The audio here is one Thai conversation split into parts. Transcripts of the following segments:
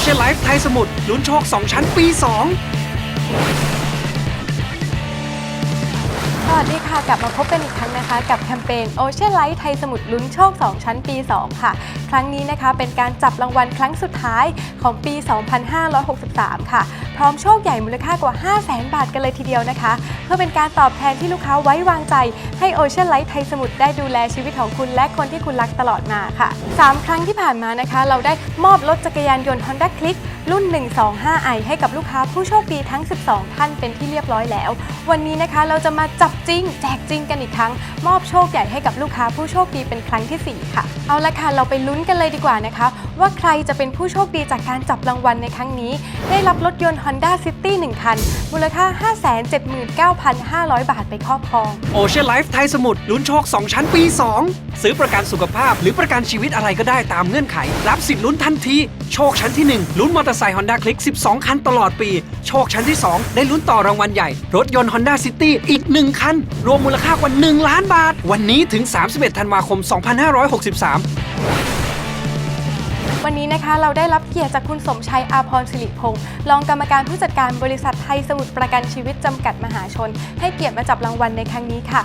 เชียนไลฟ์ไทยสมุทรลุ้นโชค 2 ชั้นปี 2สวัสดีค่ะ กลับมาพบกันอีกครั้งนะคะ กับแคมเปญ Ocean Light ไทยสมุทรลุ้นโชค 2 ชั้นปี 2 ค่ะ ครั้งนี้นะคะเป็นการจับรางวัลครั้งสุดท้ายของปี 2563 ค่ะ ร้อมโชคใหญ่มูลค่ากว่า 5 0 0 0 0 0บาทกันเลยทีเดียวนะคะ เพื่อเป็นการตอบแทนที่ลูกค้าไว้วางใจ ให้ Ocean Light ไทยสมุทรได้ดูแลชีวิตของคุณและคนที่คุณรักตลอดมาค่ะ 3 ครั้งที่ผ่านมานะคะ เราได้มอบรถจักรยานยนต์ Honda Click รุ่น 125i ให้กับลูกค้าผู้โชคดีทั้ง 12 ท่านเป็นที่เรียบร้อยแล้ว วันนี้นะคะเราจะมาจับจริง แจกจริงกันอีกครั้ง มอบโชคใหญ่ให้กับลูกค้าผู้โชคดีเป็นครั้งที่ 4 ค่ะ เอาละค่ะเราไปลุ้นกันเลยดีกว่านะคะว่าใครจะเป็นผู้โชคดีจากการจับรางวัลในครั้งนี้ ได้รับรถยนต์ Honda City 1 คัน มูลค่า 579,500 บาทไปครอบครอง โอเชียนไลฟ์ไทยสมุทรลุ้นโชค 2 ชั้นปี 2 ซื้อประกันสุขภาพหรือประกันชีวิตอะไรก็ได้ตามเงื่อนไข รับสิทธิ์ลุ้นทันที โชคชั้นที่ 1 ลุ้นมอเตอร์ไซค์ Honda Click 12 คันตลอดปี โชคชั้นที่ 2 ได้ลุ้นต่อรางวัลใหญ่ รถยนต์ Honda City อีก 1 คัน รวมมูลค่ากว่า 1 ล้านบาท วันนี้ถึง 31 ธันวาคม 2563 วันนี้นะคะเราได้รับเกียรติจากคุณสมชัยอาพรสิริพงศ์รองกรรมการผู้จัดการบริษัทไทยสมุทรประกันชีวิตจำกัดมหาชน ให้เกียรติมาจับรางวัลในครั้งนี้ค่ะ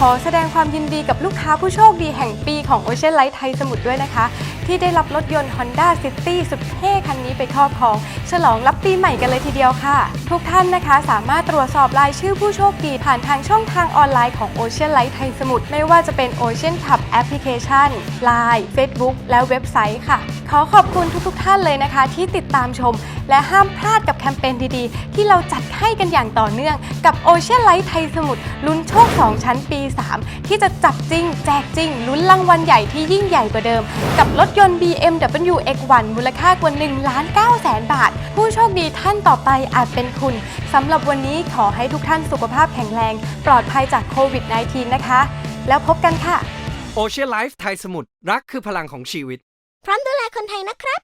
ขอแสดงความยินดีกับลูกค้าผู้โชคดีแห่งปีของ Ocean Light ไทยสมุทรด้วยนะคะ ที่ได้รับรถยนต์ Honda City สุดเท่คันนี้ไปครอบครอง ฉลองรับปีใหม่กันเลยทีเดียวค่ะ ทุกท่านนะคะสามารถตรวจสอบรายชื่อผู้โชคดี ผ่านทางช่องทางออนไลน์ของ Ocean Light ไทยสมุทรไม่ว่าจะเป็น Ocean Club Application Line Facebook และเว็บไซต์ค่ะขอขอบคุณทุกๆทท่านเลยนะคะ ที่ติดตามชม และห้ามพลาดกับแคมเปญดีๆ ที่เราจัดให้กันอย่างต่อเนื่องกับ Ocean Light ไทยสมุทรลุ้นโชค 2 ชั้นปี 3 ที่จะจับจริง แจกจริง ลุ้นรางวัลใหญ่ที่ยิ่งใหญ่กว่าเดิม กับรถยนต์ BMW X1 มูลค่ากว่า1ล้าน9แสนบาท ผู้โชคดีท่านต่อไปอาจเป็นคุณสำหรับวันนี้ขอให้ทุกท่านสุขภาพแข็งแรง ปลอดภัยจากโควิด -19 นะคะ แล้วพบกันค่ะ โอเชียนไลฟ์ไทยสมุทรรักคือพลังของชีวิต พร้อมดูแลคนไทยนะครับ